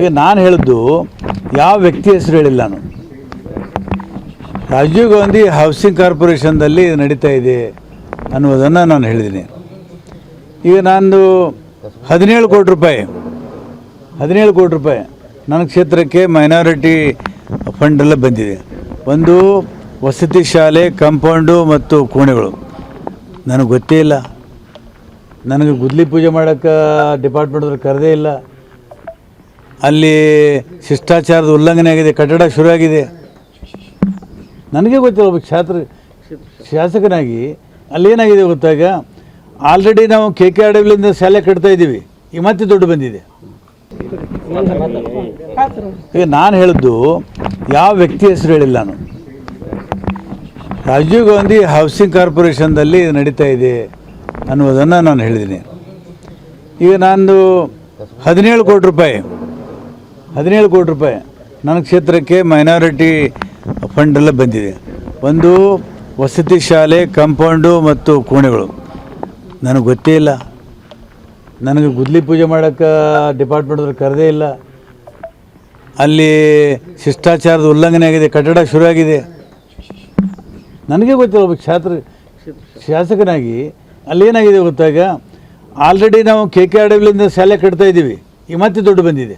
ಈಗ ನಾನು ಹೇಳಿದ್ದು ಯಾವ ವ್ಯಕ್ತಿ ಹೆಸರು ಹೇಳಿಲ್ಲ ನಾನು. ರಾಜೀವ್ ಗಾಂಧಿ ಹೌಸಿಂಗ್ ಕಾರ್ಪೊರೇಷನ್ದಲ್ಲಿ ನಡೀತಾ ಇದೆ ಅನ್ನೋದನ್ನು ನಾನು ಹೇಳಿದ್ದೀನಿ ಈಗ ನಾನು ಹದಿನೇಳು ಕೋಟಿ ರೂಪಾಯಿ, ಹದಿನೇಳು ಕೋಟಿ ರೂಪಾಯಿ ನನ್ನ ಕ್ಷೇತ್ರಕ್ಕೆ ಮೈನಾರಿಟಿ ಫಂಡ್ ಎಲ್ಲ ಬಂದಿದೆ. ಒಂದು ವಸತಿ ಶಾಲೆ ಕಂಪೌಂಡು ಮತ್ತು ಕೋಣೆಗಳು. ನನಗೆ ಗೊತ್ತೇ ಇಲ್ಲ. ನನಗೆ ಗುದ್ಲಿ ಪೂಜೆ ಮಾಡೋಕ್ಕೆ ಡಿಪಾರ್ಟ್ಮೆಂಟ್ದವ್ರು ಕರೆದೇ ಇಲ್ಲ. ಅಲ್ಲಿ ಶಿಷ್ಟಾಚಾರದ ಉಲ್ಲಂಘನೆ ಆಗಿದೆ, ಕಟ್ಟಡ ಶುರುವಾಗಿದೆ ನನಗೆ ಗೊತ್ತಿಲ್ಲ, ಒಬ್ಬ ಛಾತ್ರ ಶಾಸಕನಾಗಿ ಅಲ್ಲಿ ಏನಾಗಿದೆ ಗೊತ್ತಾಗ? ಆಲ್ರೆಡಿ ನಾವು ಕೆ ಕೆ ಅಡವಿಲಿಂದ ಶಾಲೆ ಕಟ್ತಾ ಇದ್ದೀವಿ. ಈಗ ಮತ್ತೆ ದುಡ್ಡು ಬಂದಿದೆ. ಈಗ ನಾನು ಹೇಳಿದ್ದು ಯಾವ ವ್ಯಕ್ತಿ ಹೆಸರು ಹೇಳಿಲ್ಲ ನಾನು. ರಾಜೀವ್ ಗಾಂಧಿ ಹೌಸಿಂಗ್ ಕಾರ್ಪೊರೇಷನ್ದಲ್ಲಿ ನಡೀತಾ ಇದೆ. ಅನ್ನೋದನ್ನು ನಾನು ಹೇಳಿದ್ದೀನಿ. ಈಗ ನಾನು ಹದಿನೇಳು ಕೋಟಿ ರೂಪಾಯಿ, ಹದಿನೇಳು ಕೋಟಿ ರೂಪಾಯಿ ನನ್ನ ಕ್ಷೇತ್ರಕ್ಕೆ ಮೈನಾರಿಟಿ ಫಂಡೆಲ್ಲ ಬಂದಿದೆ. ಒಂದು ವಸತಿ ಶಾಲೆ ಕಾಂಪೌಂಡು ಮತ್ತು ಕೋಣೆಗಳು. ನನಗೆ ಗೊತ್ತೇ ಇಲ್ಲ. ನನಗೆ ಗುದ್ಲಿ ಪೂಜೆ ಮಾಡೋಕ್ಕೆ ಡಿಪಾರ್ಟ್ಮೆಂಟ್ದವ್ರು ಕರೆದೇ ಇಲ್ಲ. ಅಲ್ಲಿ ಶಿಷ್ಟಾಚಾರದ ಉಲ್ಲಂಘನೆ ಆಗಿದೆ, ಕಟ್ಟಡ ಶುರುವಾಗಿದೆ. ನನಗೆ ಗೊತ್ತಿಲ್ಲ ಒಬ್ಬ ಶಾಸ್ತ್ರ ಶಾಸಕನಾಗಿ ಅಲ್ಲೇನಾಗಿದೆ ಗೊತ್ತಾಗ? ಆಲ್ರೆಡಿ ನಾವು ಕೆ ಕೆ ಆರ್ ಡಬ್ಲ್ಯೂಯಿಂದ ಶಾಲೆ ಕಟ್ತಾ ಇದ್ದೀವಿ. ಈಗ ಮತ್ತೆ ದುಡ್ಡು ಬಂದಿದೆ.